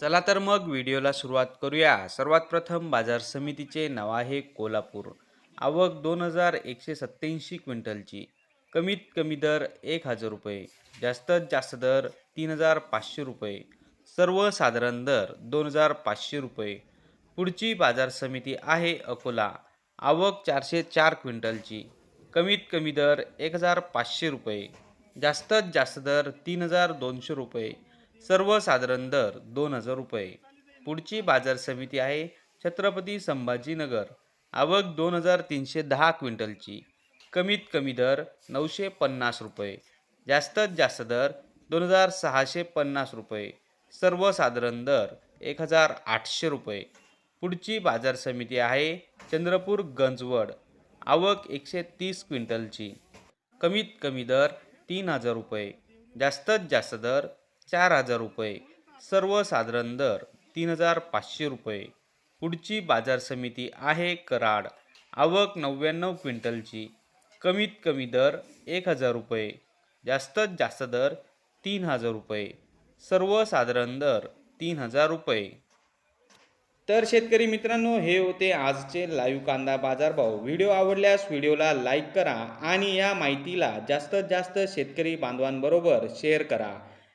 चला तर मग व्हिडिओला सुरुवात करूया. सर्वात प्रथम बाजार समितीचे नाव आहे कोल्हापूर. आवक दोन हजार एकशे सत्त्याऐंशी क्विंटलची. कमीत कमी दर एक हजार रुपये. जास्तीत जास्त दर तीन हजार पाचशे रुपये. सर्वसाधारण दर दोन हजार पाचशे रुपये. पुढची बाजार समिती आहे अकोला. आवक चारशे चार क्विंटलची. कमीत कमी दर एक हजार पाचशे रुपये. जास्तीत जास्त दर तीन हजार दोनशे रुपये. सर्वसाधारण दर दोन हजार रुपये. पुढची बाजार समिती आहे छत्रपती संभाजीनगर. आवक दोन हजार तीनशे दहा क्विंटलची. कमीत कमी दर नऊशे पन्नास रुपये. जास्तीत जास्त दर दोन हजार सहाशे पन्नास रुपये. सर्वसाधारण दर एक हजार आठशे रुपये. पुढची बाजार समिती आहे चंद्रपूर गंजवड. आवक एकशे तीस क्विंटलची. कमीत कमी दर तीन हजार रुपये. जास्तीत जास्त दर चार हजार रुपये. सर्वसाधारण दर तीन हजार पाचशे रुपये. पुढची बाजार समिती आहे कराड. आवक नव्याण्णव क्विंटलची. कमीत कमी दर एक हजार रुपये. जास्तीत जास्त दर तीन हजार रुपये. सर्वसाधारण दर तीन हजार रुपये. तर शेतकरी मित्रांनो हे होते आजचे लाईव्ह कांदा बाजारभाव. व्हिडिओ आवडल्यास व्हिडिओला लाईक करा आणि या माहितीला जास्तीत जास्त शेतकरी बांधवांबरोबर शेअर करा.